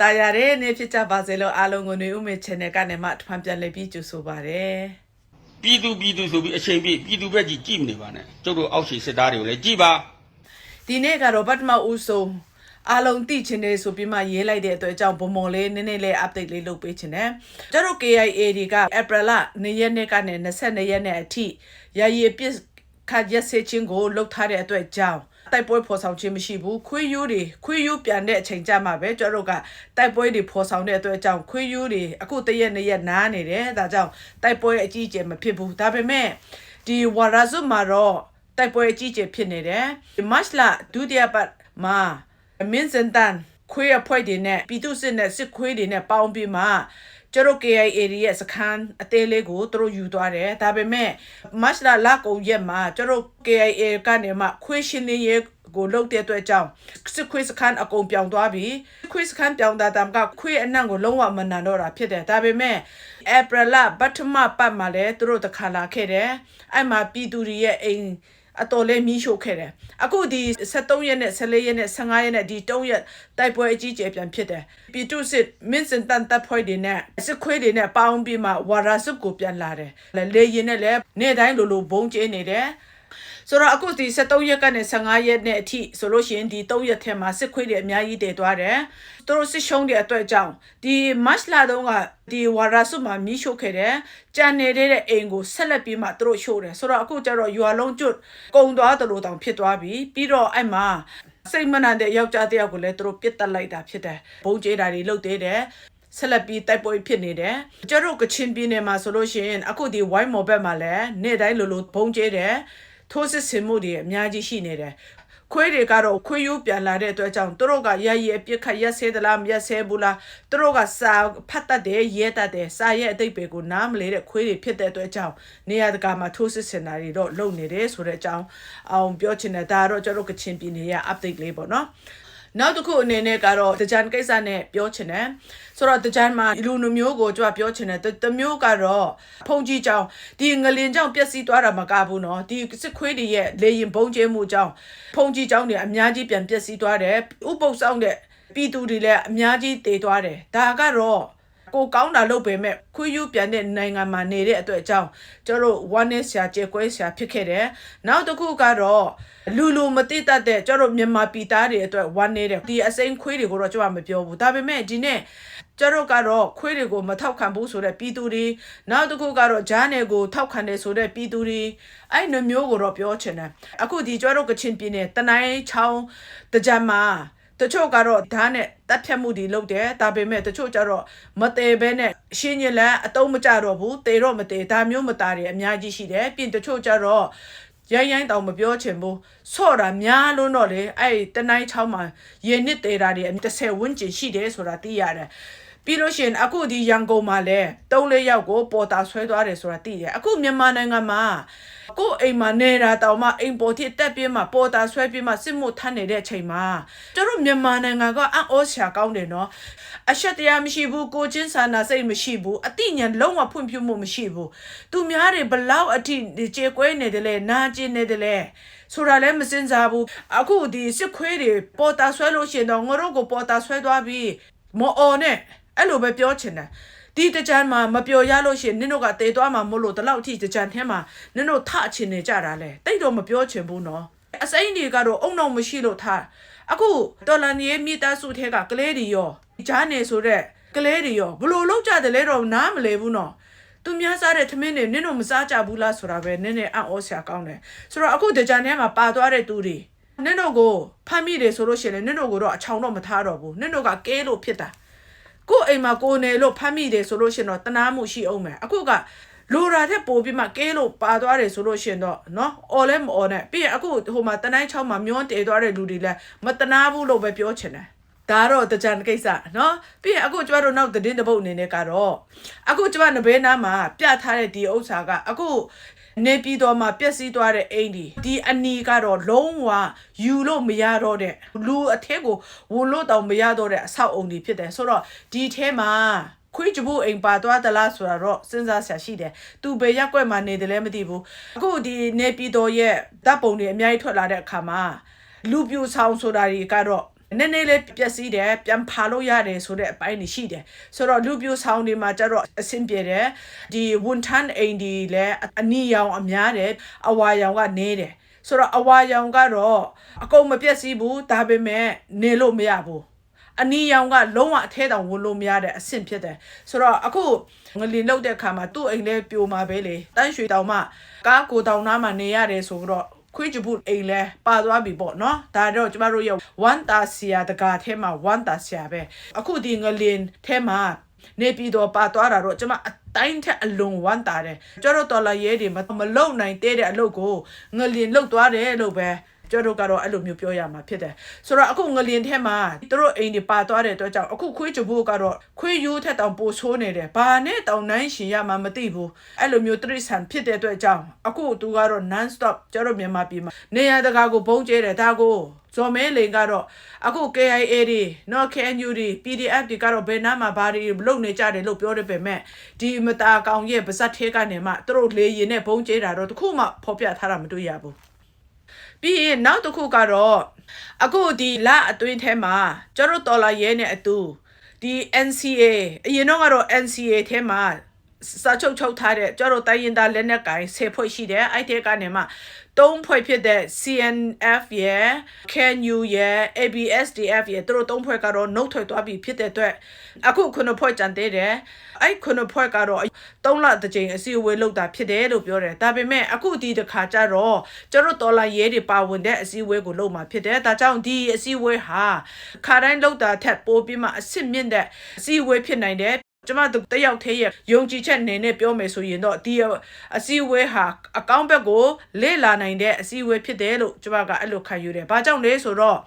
တာယာတဲ့နေ့ဖြစ်ကြပါစေလို့အားလုံးကိုနေဦးမေ channel ကနေမှထပ်ပြန်လည်ပြီးကြိုဆိုပါရစေပြည်သူပြည်သူဆိုပြီးအချိန်ပြည့်ပြည်သူဘက်ကြီးကြည့်မနေပါနဲ့ကျုပ်တို့အောက်ခြေစစ်သားတွေကိုလည်းကြည့်ပါဒီနေ့ကတော့ပထမဦးဆုံးအားလုံးသိချင်တယ်ဆိုပြီးမှရေးလိုက်တဲ့အတွက်ကြောင့်ဘုံဘုံလေးနည်းနည်းလေး update လေးလုပ်ပေးချင်တယ်ကျတို့ KIA တွေက April လ2ရက်နေ့ကနေ22ရက်နေ့အထိရည်ရည်ပြစ်ခတ်ရက်စေချင်းကိုလုပ်ထားတဲ့အတွက်ကြောင့် တိုက်ပွဲဖော်ဆောင်ခြင်းမရှိဘူးခွေးယူတွေခွေးယူပြန်တဲ့အချိန်ကြမှာပဲကျတို့ကတိုက်ပွဲတွေဖော်ဆောင်တဲ့အတွက်ကြောင့်ခွေးယူတွေအခုတရက်နှစ်ရက်နားနေတယ်ဒါကြောင့်တိုက်ပွဲအကြီးအကျယ်မဖြစ်ဘူးဒါပေမဲ့ဒီဝါရာဇုမှာတော့တိုက်ပွဲအကြီးကျယ်ဖြစ်နေတယ်။မတ်လဒုတိယပတ်မှာမင်းစန်တန်ခွေးအဖွဲ့တွေနဲ့ပြည်သူစစ်နဲ့စစ်ခွေးတွေနဲ့ပေါင်းပြီးမှ ကျတို့ KIA ရဲ့စခန်းအသေးလေးကိုသူတို့ယူသွားတယ်။ဒါပေမဲ့မတ်လလကုန်ရက်မှာကျတို့ KIA ကနေမှခွေးရှင်လေးရဲ့ကိုလုတ်တဲ့အတွက်ကြောင့်စစ်ခွေးစခန်းအကုန်ပြောင်းသွားပြီခွေးစခန်းပြောင်းတာတမ်ကခွေးအနံ့ကိုလုံးဝမနန်တော့တာဖြစ်တယ်ဒါပေမဲ့ April လပထမပတ်မှာလဲသူတို့တခါလာခဲ့တယ်အဲ့မှာပြည်သူတွေရဲ့အိမ် အတော်လေးမီးရှို့ခဲ့တယ်အခုဒီ73ရက်နဲ့14ရက်နဲ့15ရက်နဲ့ဒီ3ရက်တိုက်ပွဲအကြီးကျယ်ပြန်ဖြစ်တယ်ပြည်သူစစ်မင်းစင်တန်တပ်ဖွဲ့တွေနဲ့စစ်ခွေးတွေနဲ့ပေါင်းပြီးမှဝါရာစုကိုပြန်လာတယ်လေရင်နဲ့လည်းနေ့တိုင်းလိုလိုဘုံကျင်းနေတယ် ဆိုတော့အခုဒီ73ရက်ကနေ15ရက်နဲ့အထိဆိုလို့ရှိရင်ဒီ3ရက်ထဲမှာစစ်ခွေးတွေအများကြီးတည်သွားတယ်။သူတို့စစ်ရှုံးတဲ့အတွက်ကြောင့်ဒီမတ်လာတုန်းကဒီဝါရာစုမှာမီးရှို့ခဲ့တယ်။ကြံနေတဲ့အိမ်ကိုဆက်လက်ပြီးမှသူတို့ရှို့တယ်။ဆိုတော့အခုကျတော့ရွာလုံးကျွတ်ကုံသွားတယ်လို့တောင်ဖြစ်သွားပြီ။ပြီးတော့အဲ့မှာစိတ်မနာတဲ့ယောက်ျားတစ်ယောက်ကိုလည်းသူတို့ပစ်တက်လိုက်တာဖြစ်တယ်။ဘုံကျဲတာတွေလုပ်သေးတယ်။ဆက်လက်ပြီးတိုက်ပွဲဖြစ်နေတယ်။ကျတို့ကချင်ပြည်နယ်မှာဆိုလို့ရှိရင်အခုဒီ wine mob ဘက်မှာလည်းနေ့တိုင်းလိုလိုဘုံကျဲတယ်။ ထိုးစစ်ဆင်မှုတွေအများကြီးရှိနေတယ်။ခွေးတွေကတော့ခွေးရိုးပြန်လာတဲ့အတွက်ကြောင့်သူတို့ကရရအပြစ်ခတ်ရက်ဆဲသလားမရက်ဆဲဘူးလားသူတို့ကစာဖတ်တတ်တယ်ရဲတတ်တယ်စာရဲ့အတိတ်တွေကိုနားမလဲတဲ့ခွေးတွေဖြစ်တဲ့အတွက်ကြောင့်နေရာတကာမှာထိုးစစ်ဆင်တာတွေတော့လုပ်နေတယ်ဆိုတဲ့အကြောင်းအောင်ပြောချင်တယ်ဒါကတော့ကျတို့ကချင်ပြည်နယ်ရဲ့ update လေးပေါ့နော် နောက်တစ်ခုအနေနဲ့ကတော့တကြံကိစ္စနဲ့ပြောချင်တယ်ဆိုတော့တကြံမှာလူလူမျိုးကိုကျွန်တော်ပြောချင်တယ်တမျိုးကတော့ဖုန်ကြီးကြောင်ဒီငလင်ကြောင်ပျက်စီးသွားတာမကဘူးနော်ဒီစစ်ခွေးတွေရဲ့လေရင်ဘုံကျဲမှုကြောင်ဖုန်ကြီးကြောင်တွေအများကြီးပြန်ပျက်စီးသွားတယ်ဥပုပ်ဆောင်တဲ့ပြည်သူတွေလည်းအများကြီးတေသွားတယ်ဒါကတော့ ကိုကောင်းတာလုပ်ပေမဲ့ခွေးယူပြန်တဲ့နိုင်ငံမှာနေတဲ့အတွက်အကြောင်းကျတို့ဝမ်းနဲ့ဆရာကျေကွဲဆရာဖြစ်ခဲ့တယ်။နောက်တစ်ခုကတော့လူလူမတိတတ်တဲ့ကျတို့မြန်မာပြည်သားတွေအတွက်ဝမ်းနေတဲ့ဒီအစိမ်းခွေးတွေကိုတော့ကျွန်တော်မပြောဘူး။ဒါပေမဲ့ဒီနေ့ကျတို့ကတော့ခွေးတွေကိုမထောက်ခံဘူးဆိုတဲ့ပြည်သူတွေနောက်တစ်ခုကတော့ဂျားနယ်ကိုထောက်ခံတယ်ဆိုတဲ့ပြည်သူတွေအဲ့နှမျိုးကိုတော့ပြောချင်တယ်။အခုဒီကျတို့ကချင်ပြည်နယ်တနိုင်းချောင်းတကြံမှာ တချို့ကတော့ဓာတ်နဲ့တက်ဖြတ်မှုတွေလုပ်တယ်ဒါပေမဲ့တချို့ကျတော့မတည်ဘဲနဲ့ရှင်းညလန်အတုံးမကြတော့ဘူးတေတော့မတည်ဒါမျိုးမသားတွေအများကြီးရှိတယ်ပြင်တချို့ကျတော့ရိုင်းရိုင်းတောင်မပြောချင်ဘူးဆော့တာများလို့တော့လေအဲ့တနိုင်းချောင်းမှာရေနစ်သေးတာတွေ30ဝန်းကျင်ရှိတယ်ဆိုတာသိရတယ်ပြီးလို့ရှိရင်အခုဒီရန်ကုန်မှာလည်း၃လေးယောက်ကိုပေါ်တာဆွဲသွားတယ်ဆိုတာသိတယ်အခုမြန်မာနိုင်ငံမှာ ကိုယ်အိမ်မှာနေတာတောင်မှအိမ်ပေါ်ထိတက်ပြင်းမှာပေါ်တာဆွဲပြင်းမှာစစ်မှုထမ်းနေတဲ့အချိန်မှာကျတို့မြန်မာနိုင်ငံကအံ့ဩစရာကောင်းတယ်နော်အရှက်တရားမရှိဘူးကိုချင်းစာနာစိတ်မရှိဘူးအတိညာဏ်လုံးဝဖွံ့ဖြိုးမှုမရှိဘူးသူများတွေဘလောက်အထိကြေကွဲနေတယ်လဲနာကျင်နေတယ်လဲဆိုတာလည်းမစင်စားဘူးအခုဒီစစ်ခွေးတွေပေါ်တာဆွဲလို့ရှရင်တော့ငါတို့ကိုပေါ်တာဆွဲသွားပြီးမော်အော်နဲ့အဲ့လိုပဲပြောချင်တယ် ဒီတကြံမှာမပျော်ရလို့ရှရင်နင်တို့ကတေသွားမှာမလို့တလောက်ထိတကြံထဲမှာနင်တို့ထအချင်းနေကြတာလဲတိတ်တော့မပြောချင်ဘူးနော်အစိမ့်တွေကတော့အုံတော့မရှိလို့ထားအခုတော်လန်ရဲ့မိသားစုထဲကကလေးတွေရောဂျားနေဆိုတဲ့ကလေးတွေရောဘလို့လောက်ကြတယ်လဲတော့နားမလဲဘူးနော်သူများစားတဲ့သမင်းတွေနင်တို့မစားကြဘူးလားဆိုတာပဲနည်းနည်းအံ့ဩစရာကောင်းတယ်ဆိုတော့အခုတကြံထဲမှာပါသွားတဲ့သူတွေနင်တို့ကိုဖမ်းမိတယ်ဆိုလို့ရှိရင်နင်တို့ကိုတော့အချောင်တော့မထားတော့ဘူးနင်တို့ကကဲလို့ဖြစ်တာ ကို့အိမ်မှာကိုယ်နေလို့ဖမ်းမိတယ်ဆိုလို့ရှရင်တော့တနာမှုရှိအောင်မယ်အခုကလိုရာတဲ့ပို့ပြီးမှကဲလို့ပါသွားတယ်ဆိုလို့ရှရင်တော့နော်အော်လဲမအော်နဲ့ပြီးရင်အခုဟိုမှာတနိုင်းချောင်းမှာမျောတည်သွားတဲ့လူတွေလည်းမတနာဘူးလို့ပဲပြောချင်တယ်ဒါတော့တကြံကိစ္စနော်ပြီးရင်အခုကျမတို့နောက်သတင်းတစ်ပုတ်အနေနဲ့ကတော့အခုကျမနဘေးနားမှာပြထားတဲ့ဒီဥစ္စာကအခု နေပြည်တော်မှာပျက်စီးသွားတဲ့အိမ်ဒီဒီအနီကတော့လုံးဝယူလို့မရတော့တဲ့လူအထက်ကိုဝင်လို့တောင်မရတော့တဲ့အဆောက်အုံတွေဖြစ်တယ်ဆိုတော့ဒီထဲမှာခွေးကြဘူးအိမ်ပါသွားသလားဆိုတာတော့စဉ်းစားဆရာရှိတယ်။သူဘယ်ရက်ွက်မှာနေတယ်လဲမသိဘူး။အခုဒီနေပြည်တော်ရဲ့ဓာတ်ပုံတွေအများကြီးထွက်လာတဲ့အခါမှာလူပြူဆောင်ဆိုတာတွေကတော့ နည်းနည်းလေးပျက်စီးတယ်ပြန်ဖာလို့ရတယ်ဆိုတဲ့အပိုင်းတွေရှိတယ်ဆိုတော့လူပြိုဆောင်တွေမှာကျတော့အဆင်ပြေတယ်ဒီဝန်ထမ်းအိမ်ဒီလည်းအနီရောင်အများတယ်အဝါရောင်ကနေတယ်ဆိုတော့အဝါရောင်ကတော့အကုန်မပျက်စီးဘူးဒါပေမဲ့နေလို့မရဘူးအနီရောင်ကလုံးဝအထဲတောင်ဝင်လို့မရတဲ့အဆင့်ဖြစ်တယ်ဆိုတော့အခုငလင်လောက်တဲ့ခါမှာသူ့အိမ်လေးပြိုမှာပဲလေတန်းရွှေတောင်မှကားကိုတောင်နားမှာနေရတယ်ဆိုတော့ ခွေးကြဘူးအိမ်လဲပါသွားပြီပေါ့နော်ဒါတော့ကျမတို့ရဲ့ဝမ်တာဆီယာတကာထဲမှာဝမ်တာဆီယာပဲအခုဒီငလင်ထဲမှာနေပြည်တော်ပါသွားတာတော့ကျမအတိုင်းထက်အလွန်ဝမ်းတာတယ်ကျတော့တော်လာရဲတွေမမလုံနိုင်တဲ့အလုပ်ကိုငလင်လုတ်သွားတယ်လို့ပဲ ကျတို့ကတော့အဲ့လိုမျိုးပြောရမှာဖြစ်တယ်ဆိုတော့အခုငလင်ထဲမှာသူတို့အိမ်တွေပါသွားတဲ့အတွက်ကြောင့်အခုခွေးကြဘူးကတော့ခွေးယူထက်တောင်ပိုဆိုးနေတယ်ဘာနဲ့တောင်နိုင်ရှင်ရမှာမသိဘူးအဲ့လိုမျိုးတရိษံဖြစ်တဲ့အတွက်ကြောင့်အခုသူကတော့ non stop ကျတို့မြန်မာပြည်မှာနေရတကာကိုဘုံကျဲတယ်ဒါကိုဇော်မဲလိန်ကတော့အခု KIA တွေနော် KNU တွေ PDF တွေကတော့ဘယ်နားမှာဘာတွေလုပ်နေကြတယ်လို့ပြောတယ်ပဲမဲ့ဒီမတာကောင်ရဲ့ပါဇက်သေးကနေမှသူတို့လေရင်နဲ့ဘုံကျဲတာတော့တခုမှဖော်ပြထားတာမတွေ့ရဘူး ပြီးရင်နောက်တစ်ခုကတော့အခုဒီလအတွင်းထဲမှာကျတို့တော်လာရဲနဲ့အတူဒီ NCA အရင်တော့ကတော့ NCA ထဲမှာ စာချုပ်ချုပ်ထားတဲ့ကျတို့တိုင်းရင်သားလက်နက်ကိုင်10ဖွဲ့ရှိတယ်အဲ့ဒီကနေမှသုံးဖွဲ့ဖြစ်တဲ့ CNF ရယ် KNU ရယ် ABSDF ရယ်သူတို့သုံးဖွဲ့ကတော့နှုတ်ထွက်သွားပြီဖြစ်တဲ့အတွက်အခုခုနှစ်ဖွဲ့ကြံသေးတယ်အဲ့ခုနှစ်ဖွဲ့ကတော့သုံးလတစ်ကြိမ်အစည်းအဝေးလုပ်တာဖြစ်တယ်လို့ပြောတယ်ဒါပေမဲ့အခုဒီတစ်ခါကျတော့ကျတို့တော်လာရဲတွေပါဝင်တဲ့အစည်းအဝေးကိုလုပ်မှာဖြစ်တယ်ဒါကြောင့်ဒီအစည်းအဝေးဟာခါတိုင်းလုပ်တာထက်ပိုပြီးမှအစ်စ်မြင့်တဲ့အစည်းအဝေးဖြစ်နိုင်တယ် ကျမတို့တယောက်သေးရဲ့ယုံကြည်ချက်နေနဲ့ပြောမယ်ဆိုရင်တော့ဒီအစည်းအဝေးဟာအကောင့်ဘက်ကိုလေ့လာနိုင်တဲ့အစည်းအဝေးဖြစ်တယ်လို့ကျမကအဲ့လိုခံယူတယ်။ဘာကြောင့်လဲဆိုတော့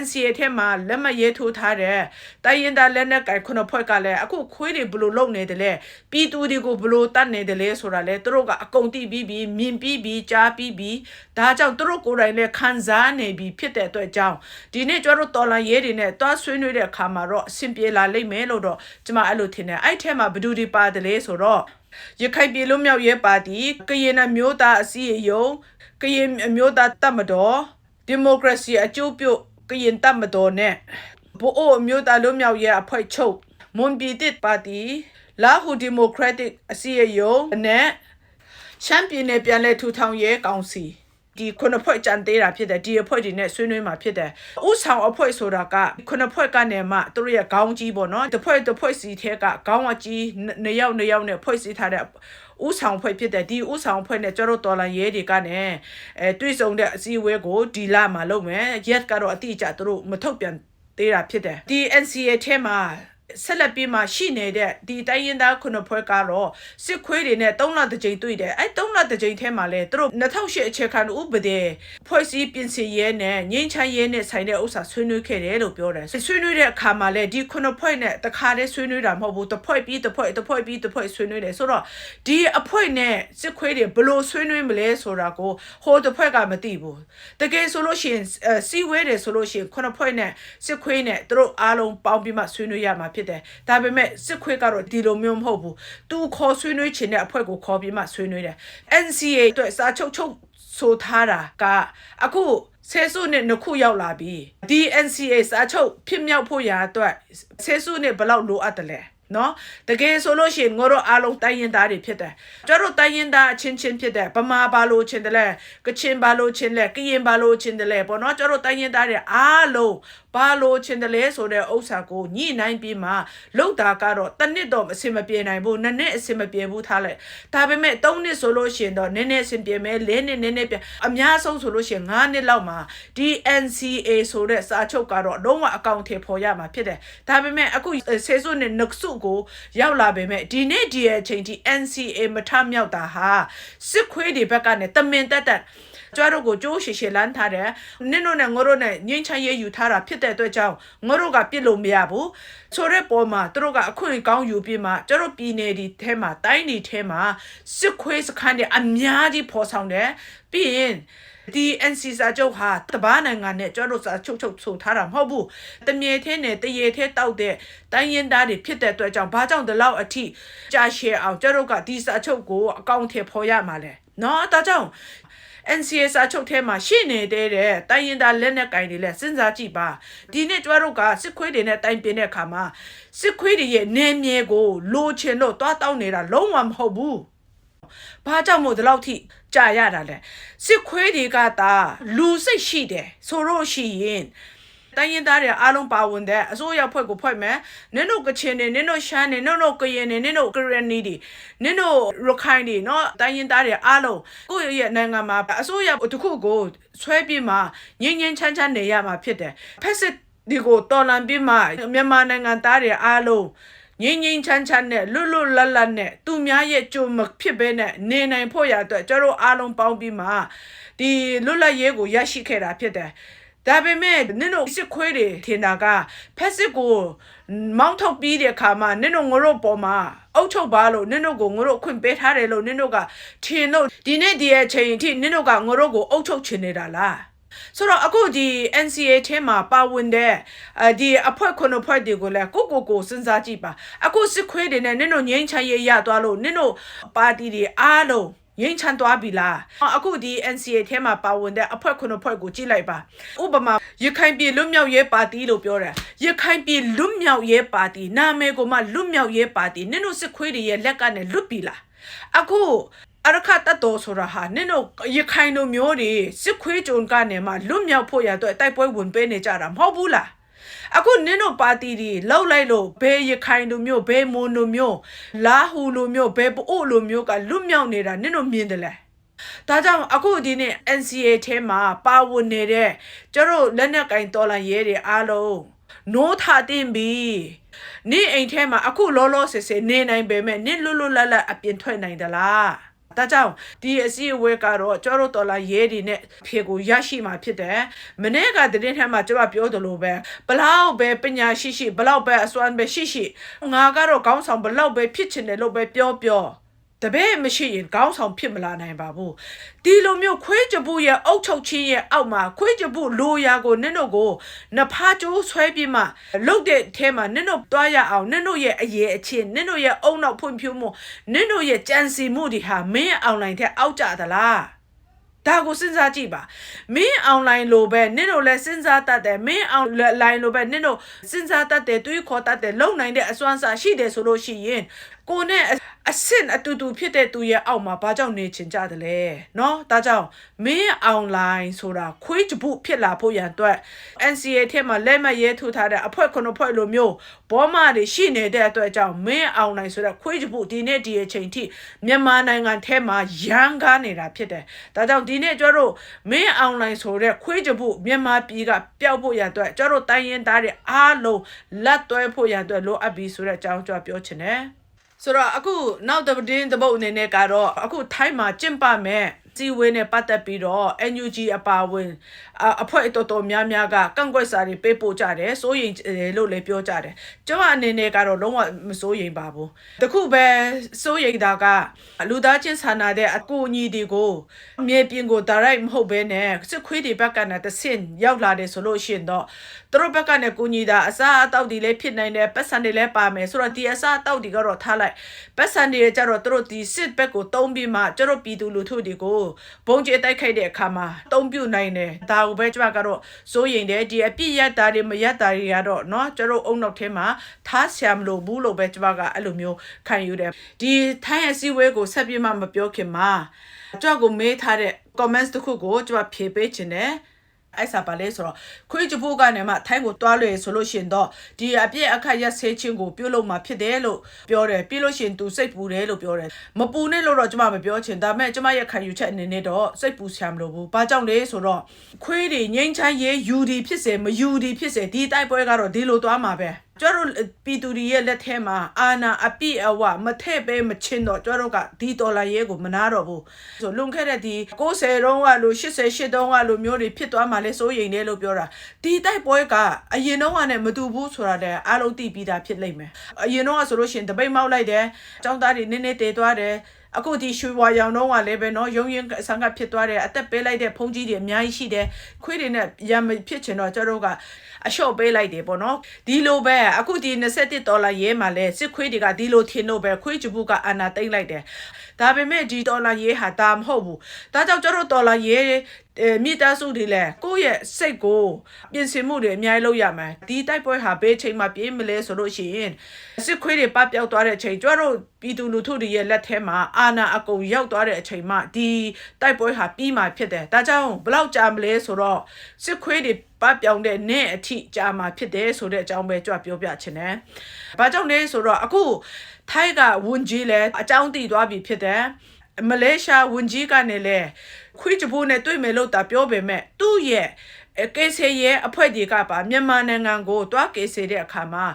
NCA ထဲမှာလက်မှတ်ရေးထိုးထားတဲ့တိုင်းရင်သားလက်နက်ကိုင်ခုနှစ်ဖွဲ့ကလည်းအခုခွေးတွေဘလို့လုပ်နေတယ်လဲပြည်သူတွေကိုဘလို့တတ်နေတယ်လဲဆိုတာလဲသူတို့ကအကုန်သိပြီးပြီးမြင်ပြီးပြီးကြားပြီးပြီးဒါကြောင့်သူတို့ကိုယ်တိုင်လည်းခံစားနေပြီးဖြစ်တဲ့အတွက်ကြောင့်ဒီနေ့ကျတို့တော်လန်ရဲတွေနဲ့တွားဆွေးနွေးတဲ့အခါမှာတော့အဆင်ပြေလာလိမ့်မယ်လို့တော့ကျမအဲ့လိုထင်တယ်အဲ့ထဲမှာဘယ်သူတွေပါတယ်လဲဆိုတော့ရခိုင်ပြည်လူမျိုးရဲပါတီကရင်အမျိုးသားအစည်းအရုံးကရင်အမျိုးသားတပ်မတော်ဒီမိုကရေစီအကျိုးပြုကရင်တပ်မတော်နဲ့ဘိုးအိုအမျိုးသားလူမျိုးရဲအဖွဲ့ချုပ်မွန်ပြည်တစ်ပါတီလာဟူဒီမိုကရက်တစ်အစည်းအရုံးနဲ့ရှမ်းပြည်နယ်ပြည်လဲထူထောင်ရဲကောင်စီ ဒီခုနှစ်ဖွဲ့ကြံသေးတာဖြစ်တယ်ဒီအဖွဲ့တွေနဲ့ဆွေးနွေးမှာဖြစ်တယ်ဥဆောင်အဖွဲ့ဆိုတာကခုနှစ်ဖွဲ့ကနေမှသူတို့ရဲ့ခေါင်းကြီးပေါ့နော်တစ်ဖွဲ့တစ်ဖွဲ့စီထဲကခေါင်းအကြီးနှစ်ယောက်နှစ်ယောက်နဲ့ဖွဲ့စည်းထားတဲ့ဥဆောင်ဖွဲ့ဖြစ်တဲ့ဒီဥဆောင်ဖွဲ့နဲ့ကျတော့တော်လန်ရဲတွေကနေအဲတွေ့ဆုံတဲ့အစည်းအဝေးကိုဒီလမှာလုပ်မယ်ရက်ကတော့အတိအကျသူတို့မထုတ်ပြန်သေးတာဖြစ်တယ်ဒီ NCA ထဲမှာ ဆက်လက်ပြီးမှရှိနေတဲ့ဒီတိုင်းရင်သားခုနှစ်ဖွဲ့ကတော့စစ်ခွေးတွေနဲ့၃လတစ်ကြိမ်တွေ့တယ်အဲ၃လတစ်ကြိမ်ထဲမှာလဲသူတို့2008အခြေခံဥပဒေဖွဲ့စည်းပြင်ဆင်ရေးနဲ့ငင်းချမ်းရေးနဲ့ဆိုင်တဲ့ဥစ္စာဆွေးနွေးခဲ့တယ်လို့ပြောတယ်ဆွေးနွေးတဲ့အခါမှာလဲဒီခုနှစ်ဖွဲ့နဲ့တခါတည်းဆွေးနွေးတာမဟုတ်ဘူးတစ်ဖွဲ့ပြီးတစ်ဖွဲ့တစ်ဖွဲ့ပြီးတစ်ဖွဲ့ဆွေးနွေးတယ်ဆိုတော့ဒီအဖွဲ့နဲ့စစ်ခွေးတွေဘလို့ဆွေးနွေးမလဲဆိုတာကိုဟိုတစ်ဖွဲ့ကမသိဘူးတကယ်ဆိုလို့ရှိရင်စီဝဲတယ်ဆိုလို့ရှိရင်ခုနှစ်ဖွဲ့နဲ့စစ်ခွေးနဲ့သူတို့အားလုံးပေါင်းပြီးမှဆွေးနွေးရမှာဖြစ်တယ်ဒါပေမဲ့စစ်ခွေးကတော့ဒီလိုမျိုးမဟုတ်ဘူးသူခေါ်ဆွေးနွေးချင်တဲ့အဖွဲ့ကိုခေါ်ပြီးမှဆွေးနွေးတယ် NCA အတွက်စာချုပ်ချုပ်ဆိုထားတာကအခုဆဲဆုနဲ့နှစ်ခုရောက်လာပြီဒီ NCA စာချုပ်ဖြစ်မြောက်ဖို့ရာအတွက်ဆဲဆုနဲ့ဘယ်လောက်လိုအပ်တယ်လဲနော်တကယ်ဆိုလို့ရှိရင်ငါတို့အားလုံးတိုင်းရင်သားတွေဖြစ်တယ်ကျတို့တိုင်းရင်သားအချင်းချင်းဖြစ်တယ်ဗမာဘာလို့ချင်းတယ်လဲကချင်ဘာလို့ချင်းလဲကရင်ဘာလို့ချင်းတယ်လဲပေါ့နော်ကျတို့တိုင်းရင်သားတွေအားလုံးဘာလို့ချင်းတယ်လဲဆိုတဲ့ဥစ္စာကိုညှိနှိုင်းပြီးမှလောက်တာကတော့တစ်နှစ်တော့အဆင်မပြေနိုင်ဘူးနှစ်နှစ်အဆင်မပြေဘူးထားလိုက်ဒါပေမဲ့သုံးနှစ်ဆိုလို့ရှိရင်တော့နည်းနည်းအဆင်ပြေမယ်လေးနှစ်နည်းနည်းပြအများဆုံးဆိုလို့ရှိရင်၅နှစ်လောက်မှာဒီ NCA ဆိုတဲ့စာချုပ်ကတော့အလုံးဝအကောင့်ထဲပေါ်ရမှာဖြစ်တယ်ဒါပေမဲ့အခုဆေးစွနဲ့နှုတ်စုကိုရောက်လာပေမဲ့ဒီနေ့ဒီရဲ့အချိန်ထိ NCA မထမြောက်တာဟာစစ်ခွေးတွေဘက်ကနေတမင်တက်တက် ကျတို့ကိုကြိုးရှည်ရှည်လန်းထားတယ်နင်တို့နဲ့ငါတို့နဲ့ငင်းချမ်းရေးယူထားတာဖြစ်တဲ့အတွက်ကြောင့်ငါတို့ကပြစ်လို့မရဘူးဆိုတဲ့ပေါ်မှာသူတို့ကအခွင့်ကောင်းယူပြီးမှကျတို့ပြည်နယ်ဒီထဲမှာတိုင်းဒီထဲမှာစစ်ခွေးစခန်းတွေအများကြီးပေါ်ဆောင်တယ်ပြီးရင်ဒီ NC စာချုပ်ဟာတပားနိုင်ငံနဲ့ကျွတ်တို့စာချုပ်ချုပ်ဆိုထားတာမဟုတ်ဘူးတမြေသေးနဲ့တရေသေးတောက်တဲ့တိုင်းရင်သားတွေဖြစ်တဲ့အတွက်ကြောင့်ဘာကြောင့်ဒီလောက်အထိကြာရှည်အောင်ကျွတ်တို့ကဒီစာချုပ်ကိုအကောင့်ထဲပေါ်ရမှာလဲနော်ဒါကြောင့် NCA စာချုပ်ထဲမှာရှိနေတဲ့တဲ့တိုင်းရင်သားလက်နက်ကင်တွေလည်းစဉ်းစားကြည့်ပါဒီနေ့ကျမတို့ကစစ်ခွေးတွေနဲ့တိုင်ပင်တဲ့အခါမှာစစ်ခွေးတွေရဲ့နေမြေကိုလိုချင်လို့တွားတောင်းနေတာလုံးဝမဟုတ်ဘူးဘာကြောင့်မို့ဒီလောက်ထိကြာရတာလဲစစ်ခွေးတွေကသာလူစိတ်ရှိတယ်ဆိုလို့ရှိရင် တိုင်းရင်းသားတွေအားလုံးပါဝင်တဲ့အစိုးရဖွဲ့ကိုဖွဲ့မယ်နင်တို့ကချင်နေနင်တို့ရှမ်းနေနင်တို့ကရင်နေနင်တို့ကရနီတွေနင်တို့ရခိုင်တွေနော်တိုင်းရင်းသားတွေအားလုံးကိုယ့်ရဲ့နိုင်ငံမှာအစိုးရတစ်ခုကိုဆွဲပြီးမှငြင်းငြင်းချမ်းချမ်းနေရမှာဖြစ်တယ်ဖက်စစ်ဒီကိုတော်လန်ပြီးမှမြန်မာနိုင်ငံသားတွေအားလုံးငိမ့်ငိမ့်ချမ်းချမ်းနဲ့လွတ်လွတ်လပ်လပ်နဲ့သူများရဲ့ကြုံမဖြစ်ဘဲနဲ့နေနိုင်ဖို့ရအတွက်ကျတို့အားလုံးပေါင်းပြီးမှဒီလွတ်လပ်ရေးကိုရရှိခဲ့တာဖြစ်တယ်။ ဒါပေမဲ့နင်တို့စစ်ခွေးတွေထင်တာကဖက်စစ်ကိုမောင်းထုတ်ပြီးတဲ့အခါမှာနင်တို့ငတို့ပေါ်မှာအုတ်ချုပ်ပါလို့နင်တို့ကိုငတို့အခွင့်ပေးထားတယ်လို့နင်တို့ကထင်လို့ဒီနေ့ဒီရဲ့အချိန်အထိနင်တို့ကငတို့ကိုအုတ်ချုပ်ချင်နေတာလား။ဆိုတော့အခုဒီ NCA ထဲမှာပါဝင်တဲ့အဲဒီအဖွဲ့ခုနှစ်ဖွဲ့တွေကိုလည်းကိုကိုကိုစဉ်းစားကြည့်ပါအခုစစ်ခွေးတွေနဲ့နင်တို့ငိမ့်ချမ်းရေးရသွားလို့နင်တို့ပါတီတွေအားလုံး ငိမ့်ချမ်းသွားပြီလားအခုဒီ NCA ထဲမှာပါဝင်တဲ့အဖွဲ့ခုနှစ်ဖွဲ့ကိုကြည့်လိုက်ပါဥပမာရခိုင်ပြည်လွတ်မြောက်ရေးပါတီလို့ပြောတာရခိုင်ပြည်လွတ်မြောက်ရေးပါတီနာမည်ကိုမှလွတ်မြောက်ရေးပါတီနင်တို့စစ်ခွေးတွေရဲ့လက်ကနေလွတ်ပြီလားအခုအရခတ်တတော်ဆိုတာဟာနင်တို့ရခိုင်တို့မျိုးတွေစစ်ခွေးကြုံကနေမှလွတ်မြောက်ဖို့ရတော့တိုက်ပွဲဝင်ပေးနေကြတာမဟုတ်ဘူးလား အခုနင်တို့ပါတီတွေလောက်လိုက်လို့ဘယ်ရခိုင်လူမျိုးဘယ်မွန်လူမျိုးလာဟူလူမျိုးဘယ်ပို့လူမျိုးကလွတ်မြောက်နေတာနင်တို့မြင်တယ်လဲဒါကြောင့်အခုဒီနေ့ NCA ထဲမှာပါဝင်နေတဲ့ကျတို့လက်နက်ကင်တော်လန်ရဲတွေအားလုံးနိုးထတင်ပြီနင့်အိမ်ထဲမှာအခုလောလောဆယ်ဆယ်နေနိုင်ပေမဲ့နင့်လွတ်လွတ်လပ်လပ်အပြင်ထွက်နိုင်သလား ဒါကြောင့်ဒီအစည်းအဝေးကတော့ကျော်တို့တော်လာရဲဒီနဲ့ဖြေကိုရရှိမှာဖြစ်တယ်။မနေ့ကတည်းကမှကျွန်မပြောသလိုပဲဘလောက်ပဲပညာရှိရှိဘလောက်ပဲအစွမ်းပဲရှိရှိငါကတော့ခေါင်းဆောင်ဘလောက်ပဲဖြစ်ချင်တယ်လို့ပဲပြောပြော တပည့်မရှိရင်ခေါင်းဆောင်ဖြစ်မလာနိုင်ပါဘူးဒီလိုမျိုးခွေးကြပုရဲ့အုတ်ချုပ်ချင်းရဲ့အောက်မှာခွေးကြပုလိုရာကိုနင့်တို့ကိုနဖားကျိုးဆွဲပြီးမှလုတ်တဲ့အဲမှာနင့်တို့တွားရအောင်နင့်တို့ရဲ့အရေးအချင်းနင့်တို့ရဲ့အုံနောက်ဖွံ့ဖြိုးမှုနင့်တို့ရဲ့ကြံစီမှုတွေဟာမင်းအွန်လိုင်းထက်အောက်ကြသလားဒါကိုစဉ်းစားကြည့်ပါမင်းအွန်လိုင်းလိုပဲနင်တို့လည်းစဉ်းစားတတ်တယ်မင်းအွန်လိုင်းလိုပဲနင်တို့စဉ်းစားတတ်တယ်တွေးခေါ်တတ်တယ်လုံနိုင်တဲ့အစွမ်းစားရှိတယ်ဆိုလို့ရှိရင်ကိုနဲ့ အဆင့်အတူတူဖြစ်တဲ့သူရဲ့အောက်မှာဘာကြောင့်နေချင်ကြတယ်လဲเนาะဒါကြောင့်မင်းအွန်လိုင်းဆိုတာခွေးကြပုဖြစ်လာဖို့ရန်အတွက် NCA ထဲမှာလက်မှတ်ရေးထိုးထားတဲ့အဖွဲ့ခုနှစ်ဖွဲ့လိုမျိုးဘောမတွေရှိနေတဲ့အတွက်ကြောင့်မင်းအွန်လိုင်းဆိုတဲ့ခွေးကြပုဒီနေ့ဒီအချိန်ထိမြန်မာနိုင်ငံထဲမှာရန်ကားနေတာဖြစ်တယ်ဒါကြောင့်ဒီနေ့ကျတို့မင်းအွန်လိုင်းဆိုတဲ့ခွေးကြပုမြန်မာပြည်ကပျောက်ဖို့ရန်အတွက်ကျတို့တိုင်းရင်းသားတွေအားလုံးလက်တွဲဖို့ရန်အတွက်လိုအပ်ပြီဆိုတဲ့အကြောင်းကျွန်တော်ပြောချင်တယ် ဆိုတော့အခုနောက်တစ်တင်းတစ်ပုတ်အနေနဲ့ကတော့အခုထိုင်းမှာကျင့်ပမဲ့ စီဝေးနဲ့ပတ်သက်ပြီးတော့ NUG အပါအဝင်အအဖွဲ့အတော်တော်များများကကန့်ကွက်စာတွေပေးပို့ကြတယ်စိုးရိမ်တယ်လို့လည်းပြောကြတယ်ကျွန်မအနေနဲ့ကတော့လုံးဝမစိုးရိမ်ပါဘူးတခုပဲစိုးရိမ်တာကလူသားချင်းစာနာတဲ့အကူအညီတွေကိုမြေပြင်ကို direct မဟုတ်ဘဲနဲ့စစ်ခွေးတွေဘက်ကနဲ့တဆင့်ရောက်လာတယ်ဆိုလို့ရှိရင်တော့သူတို့ဘက်ကနဲ့ကူညီတာအစားအသောက်တွေလည်းဖြစ်နိုင်တယ်ပတ်စံတွေလည်းပါမယ်ဆိုတော့ဒီအစားအသောက်တွေကတော့ထားလိုက်ပတ်စံတွေကြတော့သူတို့ဒီစစ်ဘက်ကိုတုံးပြီးမှကျတို့ပြည်သူလူထုတွေကိုဘုံကျဲတိုက်ခိုက်တဲ့အခါမှာတုံးပြနိုင်တယ်ဒါကိုပဲကျမကတော့စိုးရိမ်တယ်ဒီအပြစ်ရတာတွေမရတာတွေကတော့เนาะကျတို့အုံနောက်ထဲမှာထားဆရာမလို့ဘူးလို့ပဲကျမကအဲ့လိုမျိုးခံယူတယ်ဒီထိုင်းအစည်းအဝေးကိုဆက်ပြမမပြောခင်မှာကျမကိုမေးထားတဲ့ comments တစ်ခုကိုကျမဖြေပေးခြင်းတယ် အဲ့စာပါလဲဆိုတော့ခွေးကြဖို့ကနေမှထိုင်းကိုတွားလွယ်ဆိုလို့ရှိရင်တော့ဒီအပြည့်အခက်ရက်ဆေးချင်းကိုပြုတ်လို့မှာဖြစ်တယ်လို့ပြောတယ်ပြီးလို့ရှိရင်သူစိတ်ပူတယ်လို့ပြောတယ်မပူနဲ့လို့တော့ကျွန်မမပြောချင်ဒါပေမဲ့ကျွန်မရဲ့ခံယူချက်အနေနဲ့တော့စိတ်ပူဆရာမလို့ဘူးဘာကြောင့်လဲဆိုတော့ခွေးတွေငိမ့်ချမ်းရေးယူဒီဖြစ်စေမယူဒီဖြစ်စေဒီတိုက်ပွဲကတော့ဒီလိုသွားမှာပဲ ကျတို့ပြည်သူတွေရဲ့လက်ထဲမှာအာနာအပြည့်အဝမထည့်ပဲမချင်းတော့ကျတို့ကဒီဒေါ်လာရဲကိုမနာတော့ဘူးဆိုလွန်ခဲ့တဲ့ဒီ90တုန်းကလို့88တုန်းကလို့မျိုးတွေဖြစ်သွားမှလဲစိုးရိမ်တယ်လို့ပြောတာဒီတိုက်ပွဲကအရင်တော့ကနဲ့မတူဘူးဆိုတာတဲ့အားလုံးသိပြီးသားဖြစ်လိမ့်မယ်အရင်တော့ကဆိုလို့ရှိရင်တပိတ်မောက်လိုက်တယ်အကြောင်းသားတွေနည်းနည်းတည်သွားတယ်အခုဒီရွှေဝါရောင်တော့ကလည်းပဲနော်ရုံရင်အဆန်ကဖြစ်သွားတယ်အသက်ပေးလိုက်တဲ့ဖုန်းကြီးတွေအများကြီးရှိတယ်ခွေးတွေနဲ့ရံဖြစ်ချင်တော့ကျတို့ကအလျှော့ပေးလိုက်တယ်ပေါ့နော်ဒီလိုပဲအခုဒီ27ဒေါ်လာရဲမှာလဲစစ်ခွေးတွေကဒီလိုထင်လို့ပဲခွေးကျုပ်ကအနာတိတ်လိုက်တယ် ဒါပေမဲ့ဒီဒေါ်လာရေးဟာဒါမဟုတ်ဘူးဒါကြောင့်ကျတို့ဒေါ်လာရေးအဲမိသားစုတွေလည်းကိုယ့်ရဲ့စိတ်ကိုပြင်ဆင်မှုတွေအများကြီးလုပ်ရမယ်ဒီတိုက်ပွဲဟာဘယ်ချိန်မှပြေးမလဲဆိုလို့ရှိရင်စစ်ခွေးတွေပပျောက်သွားတဲ့အချိန်ကျတို့ပြည်သူလူထုတွေရဲ့လက်ထဲမှာအာဏာအကုန်ရောက်သွားတဲ့အချိန်မှဒီတိုက်ပွဲဟာပြီးမှဖြစ်တယ်ဒါကြောင့်ဘယ်လောက်ကြာမလဲဆိုတော့စစ်ခွေးတွေ ပပျောက်တဲ့နေ့အထိကြာမှဖြစ်တယ်ဆိုတဲ့အကြောင်းပဲကြွပြောပြချင်တယ်ဘာကြောင့်လဲဆိုတော့အခုထိုက်ကဝန်ကြီးလည်းအကြောင်းတည်သွားပြီဖြစ်တယ်မလေးရှားဝန်ကြီးကနေလည်းခွေးကြပိုးနဲ့တွေ့မယ်လို့တာပြောပေမဲ့သူ့ရဲ့အဲ ကေဆေရဲ့အဖွဲ့ဒီကပါမြန်မာနိုင်ငံကိုတွားကေဆေတဲ့အခါမှာ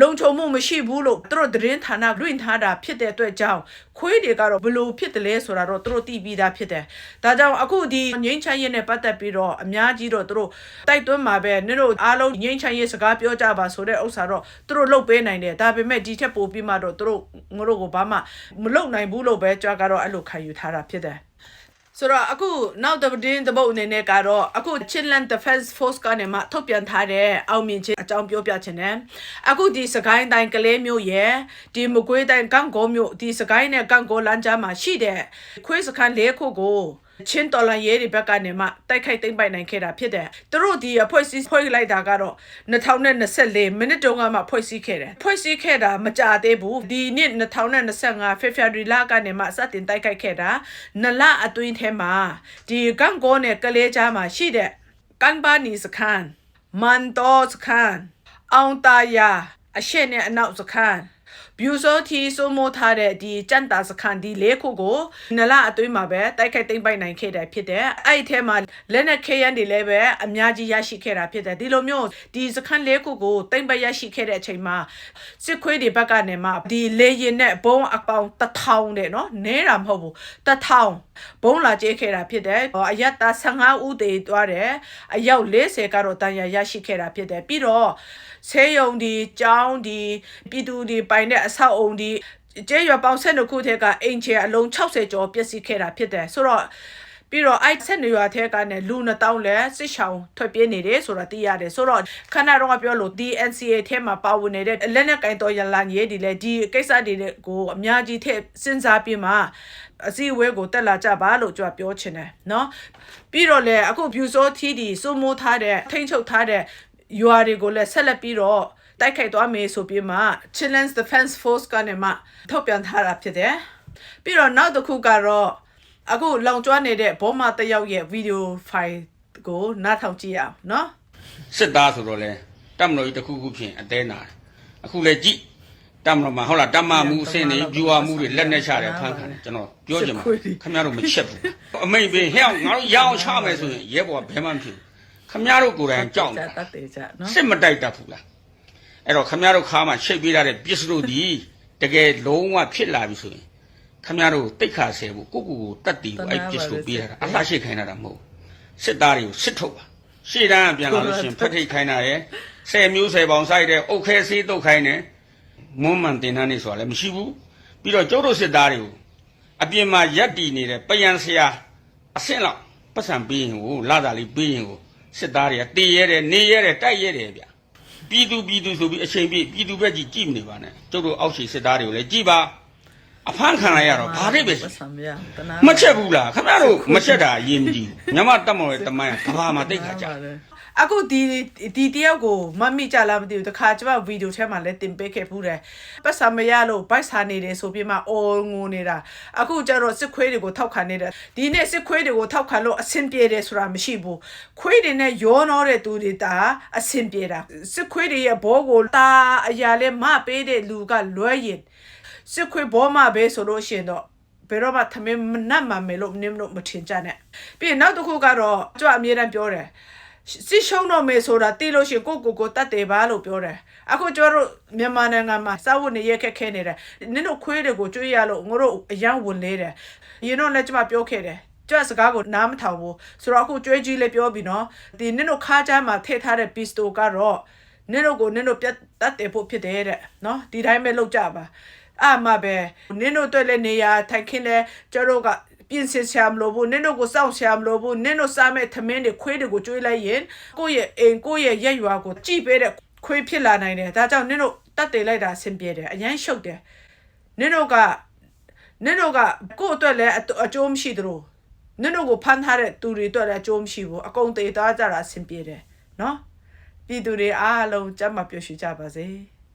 လုံခြုံမှုမရှိဘူးလို့သူတို့သတင်းဌာနလွင့်ထားတာဖြစ်တဲ့အတွက်ကြောင့်ခွေးတွေကတော့ဘလို့ဖြစ်တယ်လဲဆိုတာတော့သူတို့သိပြီးသားဖြစ်တယ်။ဒါကြောင့်အခုဒီငိမ့်ချမ်းရေးနဲ့ပတ်သက်ပြီးတော့အများကြီးတော့သူတို့တိုက်တွန်းမှာပဲနင်တို့အားလုံးငိမ့်ချမ်းရေးစကားပြောကြပါဆိုတဲ့ဥစ္စာတော့သူတို့လုပ်ပေးနိုင်တယ်။ဒါပေမဲ့ဒီထက်ပိုပြီးမှတော့သူတို့ငါတို့ကိုဘာမှမလုပ်နိုင်ဘူးလို့ပဲကြွားကတော့အဲ့လိုခံယူထားတာဖြစ်တယ်။ ဆိုတော့အခုနောက်တစ်ပင်းတစ်ပုတ်အနေနဲ့ကတော့အခု Chinland Defense Force ကနေမှထုတ်ပြန်ထားတဲ့အောင်မြင်ခြင်းအကြောင်းပြောပြချင်တယ်အခုဒီစကိုင်းတိုင်းကလေးမျိုးရဲ့ဒီမကွေးတိုင်းကန့်ကောမျိုးဒီစကိုင်းနဲ့ကန့်ကောလမ်းကြားမှာရှိတဲ့ခွေးစခန်း၄ခုကို ချင်းတော်လန်ရဲတွေဘက်ကနေမှတိုက်ခိုက်သိမ်းပိုက်နိုင်ခဲ့တာဖြစ်တယ်သူတို့ဒီအဖွဲ့အစည်းဖွဲ့လိုက်တာကတော့2024မိနစ်တုန်းကမှဖွဲ့စည်းခဲ့တယ်ဖွဲ့စည်းခဲ့တာမကြသေးဘူးဒီနှစ်2025 February လကနေမှစတင်တိုက်ခိုက်ခဲ့တာနလအတွင်းထဲမှာဒီကန့်ကောနဲ့ကလေးကြားမှာရှိတဲ့ကန်ဘာနီစခန်းမန်တော်စခန်းအောင်တာယာအရှေ့နဲ့အနောက်စခန်း ဘျူဆိုတီဆိုမိုထားတဲ့ဒီကြန်တာစခန်းဒီလေးခုကိုနလအတွင်းမှာပဲတိုက်ခိုက်သိမ်းပိုက်နိုင်ခဲ့တယ်ဖြစ်တယ်အဲ့ဒီထဲမှာလက်နက်ခဲယမ်းတွေလည်းပဲအများကြီးရရှိခဲ့တာဖြစ်တယ်ဒီလိုမျိုးဒီစခန်းလေးခုကိုသိမ်းပိုက်ရရှိခဲ့တဲ့အချိန်မှာစစ်ခွေးတွေဘက်ကနေမှဒီလေရင်နဲ့ဘုံအပေါင်းတစ်ထောင်တဲ့နော်နဲတာမဟုတ်ဘူးတစ်ထောင်ဘုံလာကျဲခဲ့တာဖြစ်တယ်အယက်သား15ဦးတည်သွားတယ်အယောက်40ကတော့တန်ရာရရှိခဲ့တာဖြစ်တယ်ပြီးတော့ဆေးရုံဒီကျောင်းဒီပြည်သူဒီပိုင်တဲ့အဆောက်အုံဒီကျေးရွာပေါင်း12ခုထဲကအင်ချေအလုံး60ကျော်ပျက်စီးခဲ့တာဖြစ်တယ်ဆိုတော့ပြီးတော့အဲ့ဆက်နေရွာထဲကနေလူ2000လဲစစ်ရှောင်ထွက်ပြေးနေတယ်ဆိုတာသိရတယ်ဆိုတော့ခဏတော့ပြောလို့ DNCA ထဲမှာပါဝင်နေတဲ့လက်နက်ကင်တော်ရလန်ရေးဒီလေဒီကိစ္စတွေကိုအများကြီးထည့်စဉ်းစားပြီးမှအစည်းအဝေးကိုတက်လာကြပါလို့ကြွပြောချင်တယ်เนาะပြီးတော့လေအခု view so သီးဒီစိုးမိုးထားတဲ့ထိမ့်ချုပ်ထားတဲ့ရွာတွေကိုလည်းဆက်လက်ပြီးတော့ တိုက်ခိုက်သွားမယ်ဆိုပြီးမှ Children's Defense Force ကနေမှထုတ်ပြန်ထားတာဖြစ်တယ်။ပြီးတော့နောက်တစ်ခုကတော့အခုလောင်ကျွမ်းနေတဲ့ဘောမတယောက်ရဲ့ဗီဒီယိုဖိုင်ကိုနားထောင်ကြည့်ရအောင်နော်။စစ်သားဆိုတော့လေတမတော်ကြီးတစ်ခုခုဖြင့်အသေးနာအခုလေကြည့်တမတော်မှာဟုတ်လားတမမှုအစင်းတွေဂျူဝါမှုတွေလက်နဲ့ချတယ်ဖမ်းခံတယ်ကျွန်တော်ပြောချင်ပါခင်ဗျားတို့မချက်ဘူးအမိန်ပင်ဟဲ့ငါတို့ရအောင်ချမယ်ဆိုရင်ရဲဘော်ကဘယ်မှမဖြစ်ဘူးခင်ဗျားတို့ကိုယ်တိုင်ကြောက်နေတာစစ်မတိုက်တတ်ဘူးလား အဲ့တော့ခမရတို့ခါမှရှိတ်ပေးရတဲ့ပစ္စတို့ဒီတကယ်လုံးဝဖြစ်လာပြီဆိုရင်ခမရတို့တိတ်ခါဆဲဖို့ကိုကိုကိုတတ်တီကိုအဲ့ပစ္စတို့ပေးရတာအလှရှိခိုင်းတာမဟုတ်စစ်သားတွေကိုစစ်ထုတ်ပါရှေ့တန်းကပြန်လာလို့ရှိရင်ဖက်ထိတ်ခိုင်းတာရယ်ဆယ်မျိုးဆယ်ပေါင်ဆိုင်တဲ့အုတ်ခဲဆေးတုတ်ခိုင်းတယ်မွန်းမှန်တင်တန်းနေဆိုတာလည်းမရှိဘူးပြီးတော့ကျုပ်တို့စစ်သားတွေကိုအပြင်မှာရက်တီနေတဲ့ပယံဆရာအဆင့်လောက်ပတ်စံပေးရင်ကိုလာတာလေးပေးရင်ကိုစစ်သားတွေကတည်ရဲတယ်နေရဲတယ်တိုက်ရဲတယ်ဗျ ပြည်သူပြည်သူဆိုပြီးအချိန်ပြည့်ပြည်သူဘက်ကြီးကြည့်မနေပါနဲ့ကျုပ်တို့အောက်ခြေစစ်သားတွေကိုလည်းကြည့်ပါအဖမ်းခံလိုက်ရတော့ဘာဖြစ်ပဲရှိဆံပြတနာမချက်ဘူးလားခင်ဗျားတို့မချက်တာအရင်မကြည့်ဘူးမြမတက်မော်ရဲ့တမန်ကဘာမှတိတ်ခါကြ အခုဒီဒီတယောက်ကိုမမိကြလားမသိဘူးတခါကျမဗီဒီယိုထဲမှာလည်းတင်ပေးခဲ့ဖူးတယ်ပတ်စာမရလို့ဘိုက်စာနေတယ်ဆိုပြီးမှအော်ငိုနေတာအခုကျတော့စစ်ခွေးတွေကိုထောက်ခံနေတယ်ဒီနေ့စစ်ခွေးတွေကိုထောက်ခံလို့အဆင်ပြေတယ်ဆိုတာမရှိဘူးခွေးတွေနဲ့ရောနှောတဲ့သူတွေဒါအဆင်ပြေတာစစ်ခွေးတွေရဲ့ဘောကိုတာအရာလဲမပေးတဲ့လူကလွဲရင်စစ်ခွေးဘောမပဲဆိုလို့ရှိရင်တော့ဘယ်တော့မှသမင်းမနှက်မှမယ်လို့နင်းလို့မထင်ကြနဲ့ပြီးရင်နောက်တစ်ခုကတော့ကြွအမြဲတမ်းပြောတယ် စစ်ရှုံးတော့မယ်ဆိုတာသိလို့ရှိရင်ကိုယ့်ကိုယ်ကိုတတ်တယ်ပါလို့ပြောတယ်အခုကျတို့မြန်မာနိုင်ငံမှာစာဝတ်နေရခက်ခဲနေတယ်နင်တို့ခွေးတွေကိုကြွေးရလို့ငါတို့အယံဝင်လေတယ်ရင်တော့လည်းကျမပြောခဲ့တယ်ကျစကားကိုနားမထောင်ဘူးဆိုတော့အခုကြွေးကြီးလည်းပြောပြီနော်ဒီနင်တို့ခါးချမ်းမှာထည့်ထားတဲ့ pistol ကတော့နင်တို့ကိုနင်တို့ပြတ်တတ်တယ်ဖို့ဖြစ်တယ်တဲ့နော်ဒီတိုင်းပဲလုပ်ကြပါအမပဲနင်တို့တွေ့လဲနေရထိုင်ခင်းလဲကျတို့က ပြင်ဆင်ဆရာမလို့ဘူးနင်တို့ကိုစောင့်ဆရာမလို့ဘူးနင်တို့စားမဲ့သမင်းတွေခွေးတွေကိုကျွေးလိုက်ရင်ကိုယ့်ရဲ့အိမ်ကိုယ့်ရဲ့ရက်ရွာကိုကြည်ပေးတဲ့ခွေးဖြစ်လာနိုင်တယ်ဒါကြောင့်နင်တို့တတ်တယ်လိုက်တာအဆင်ပြေတယ်အရန်ရှုပ်တယ်နင်တို့ကနင်တို့ကကိုယ့်အတွက်လည်းအအကျိုးမရှိသလိုနင်တို့ကိုဖမ်းထားတဲ့သူတွေအတွက်လည်းအကျိုးမရှိဘူးအကုန်သေးသွားကြတာအဆင်ပြေတယ်နော်ပြည်သူတွေအားလုံးကြမ်းမပျော်ရွှင်ကြပါစေ။